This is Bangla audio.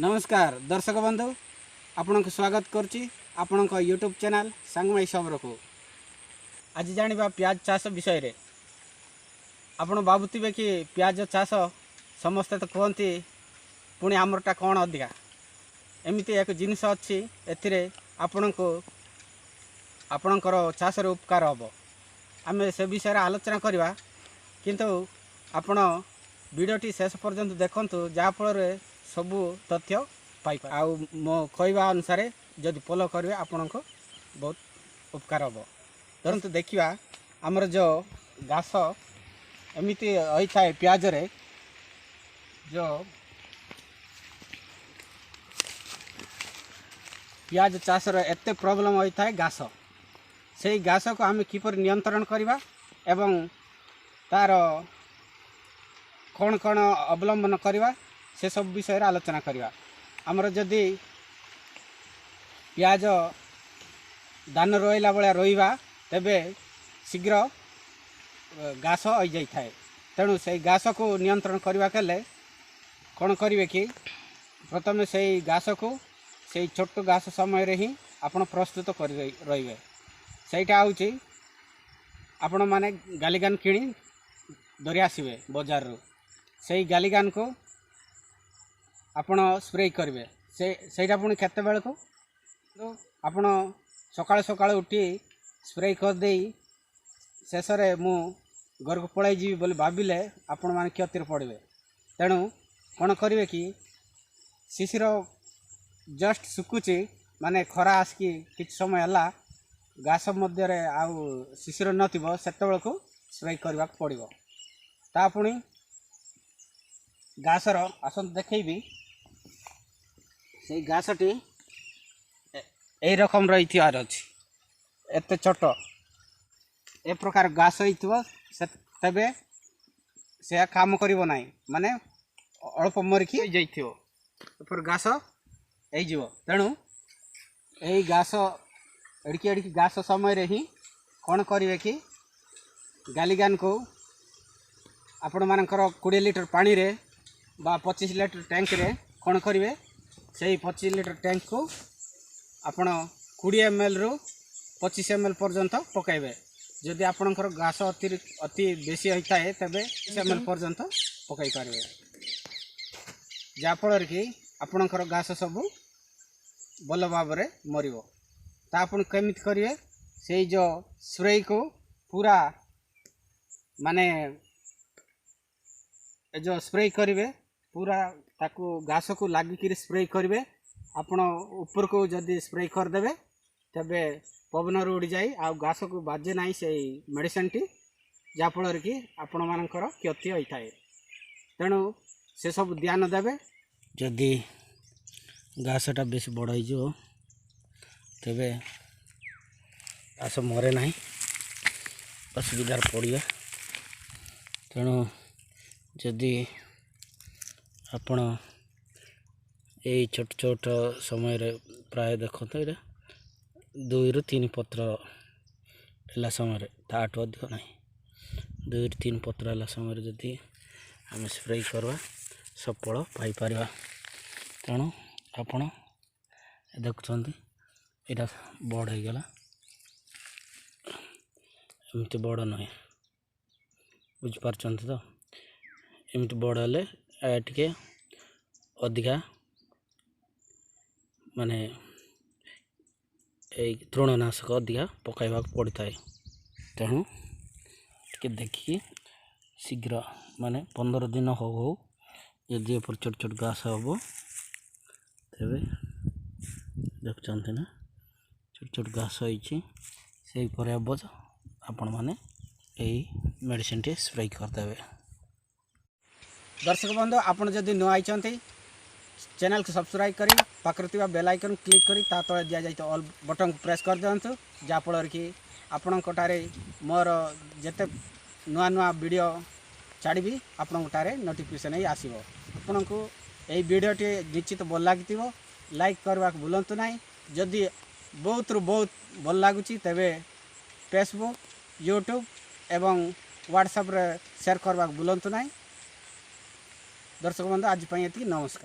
ନମସ୍କାର ଦର୍ଶକ ବନ୍ଧୁ ଆପଣଙ୍କୁ ସ୍ୱାଗତ କରୁଛି ଆପଣଙ୍କ ୟୁଟ୍ୟୁବ୍ ଚ୍ୟାନେଲ୍ ସାଙ୍ଗମାଇ ସବରକୁ ଆଜି ଜାଣିବା ପିଆଜ ଚାଷ ବିଷୟରେ ଆପଣ ଭାବୁଥିବେ କି ପିଆଜ ଚାଷ ସମସ୍ତେ ତ କୁହନ୍ତି ପୁଣି ଆମରଟା କ'ଣ ଅଧିକା ଏମିତି ଏକ ଜିନିଷ ଅଛି ଏଥିରେ ଆପଣଙ୍କୁ ଆପଣଙ୍କର ଚାଷରେ ଉପକାର ହେବ ଆମେ ସେ ବିଷୟରେ ଆଲୋଚନା କରିବା କିନ୍ତୁ ଆପଣ ଭିଡ଼ିଓଟି ଶେଷ ପର୍ଯ୍ୟନ୍ତ ଦେଖନ୍ତୁ ଯାହାଫଳରେ ସବୁ ତଥ୍ୟ ପାଇପାରିବେ ଆଉ ମୋ କହିବା ଅନୁସାରେ ଯଦି ଫଲୋ କରିବେ ଆପଣଙ୍କ ବହୁତ ଉପକାର ହେବ ଧରନ୍ତୁ ଦେଖିବା ଆମର ଯେଉଁ ଘାସ ଏମିତି ହୋଇଥାଏ ପିଆଜରେ ଯେଉଁ ପିଆଜ ଚାଷର ଏତେ ପ୍ରୋବ୍ଲେମ୍ ହୋଇଥାଏ ଘାସ ସେଇ ଘାସକୁ ଆମେ କିପରି ନିୟନ୍ତ୍ରଣ କରିବା ଏବଂ ତା'ର କ'ଣ କ'ଣ ଅବଲମ୍ବନ କରିବା से सब विषय आलोचना करवा आमर जदि पिज दान रहा भाया रोवा तेब शीघ्र घास हई तेणु से घास को नियंत्रण करने कौन करे कि प्रथम से घास को से छोट घास समय आप प्रस्तुत कर रे सहीटा होपण मैने गालीगान कि धरी आसवे बजार रू गालीगान को ଆପଣ ସ୍ପ୍ରେ କରିବେ ସେ ସେଇଟା ପୁଣି କେତେବେଳକୁ ଆପଣ ସକାଳୁ ସକାଳୁ ଉଠି ସ୍ପ୍ରେ କରିଦେଇ ଶେଷରେ ମୁଁ ଘରକୁ ପଳାଇଯିବି ବୋଲି ଭାବିଲେ ଆପଣମାନେ କ୍ଷତିରେ ପଡ଼ିବେ ତେଣୁ କ'ଣ କରିବେ କି ଶିଶିର ଜଷ୍ଟ ଶୁକୁଛି ମାନେ ଖରା ଆସିକି କିଛି ସମୟ ହେଲା ଘାସ ମଧ୍ୟରେ ଆଉ ଶିଶିର ନଥିବ ସେତେବେଳକୁ ସ୍ପ୍ରେ କରିବାକୁ ପଡ଼ିବ ତା ପୁଣି ଘାସର ଆସନ୍ତୁ ଦେଖେଇବି সেই ঘাসটি এই রকমর ইতিহার অছি এত ছোট এ প্রকার ঘাস হইথিব তেবে সে কাম করিব না মানে অল্প মরিকি যাইথিব এপর ঘাস ହେଇଯିବ ତେଣୁ ଏଇ ଘାସ ଏଡ଼ିକି ଏଡ଼ିକି ଘାସ ସମୟରେ ହିଁ କ'ଣ କରିବେ କି ଗାଲିଗାନକୁ ଆପଣମାନଙ୍କର କୋଡ଼ିଏ ଲିଟର ପାଣିରେ ବା ପଚିଶ ଲିଟର ଟ୍ୟାଙ୍କରେ କ'ଣ କରିବେ से पचीस लिटर टैंक को आपण कोड़े एम एल रु पचिश एम एल पर्यतं पकड़े जदि आपण घास अति बेस होता है तेज पचीस एम एल पर्यत पकड़े जहाँफल कि आपणकर घास सब भल भाव मर तामित करे से जो स्प्रे को पूरा माने जो स्प्रे करेंगे पूरा ताकु घास को लगिक स्प्रे करेंगे आपर को जदि स्प्रे करदे तेज पवन रु उड़ जाए आस को बाजे ना से मेडिसन टी जहाँफल कि आपण मान क्षति होता है तेणु से सब ध्यान देवे जदि घास बेस बड़ तबे घास मरे ना असुविधार पड़े तेणु जदि ଆପଣ ଏଇ ଛୋଟ ଛୋଟ ସମୟରେ ପ୍ରାୟ ଦେଖନ୍ତୁ ଏଇଟା ଦୁଇରୁ ତିନି ପତ୍ର ହେଲା ସମୟରେ ତାଠୁ ଅଧିକ ନାହିଁ ଦୁଇରୁ ତିନି ପତ୍ର ହେଲା ସମୟରେ ଯଦି ଆମେ ସ୍ପ୍ରେ କରିବା ସଫଳ ପାଇପାରିବା ତେଣୁ ଆପଣ ଦେଖୁଛନ୍ତି ଏଇଟା ବଡ଼ ହେଇଗଲା ଏମିତି ବଡ଼ ନୁହେଁ ବୁଝିପାରୁଛନ୍ତି ତ ଏମିତି ବଡ଼ ହେଲେ टे अधिका मानने तृणनाशक अधिका पकड़ पड़ता है तेणु देखिए शीघ्र मान पंदर दिन हो छोट छोट घास हम तेरे देखते ना छोट छोट घास हो आप मैने मेडिसिन स्प्रे करदे দর্শক বন্ধু আপনার যদি নয় আইছেন চ্যানেল সবসক্রাইব করে পাখে থাকা বেল আইকন ক্লিক করে তা তলে দিয়া যাই অল বটন প্রেস করে দিও যাফলের কি আপনার মোর যেতে নূয়া নূয়া ভিডিও ছাড়বি আপনার নোটিফিকেসন হয়ে আসব আপনার এই ভিডিওটি নিশ্চিত ভাল লাগি লাইক করা ভুলতু না যদি বহুত বহুত ভাল লাগুচি তেবে ফেসবুক ইউট্যুব এবং হোয়াটসঅ্যাপে সেয়ার করা ভুলতু না দর্শক বন্ধু আজ ପାଇଁ ଏତିକି ନମସ୍କାର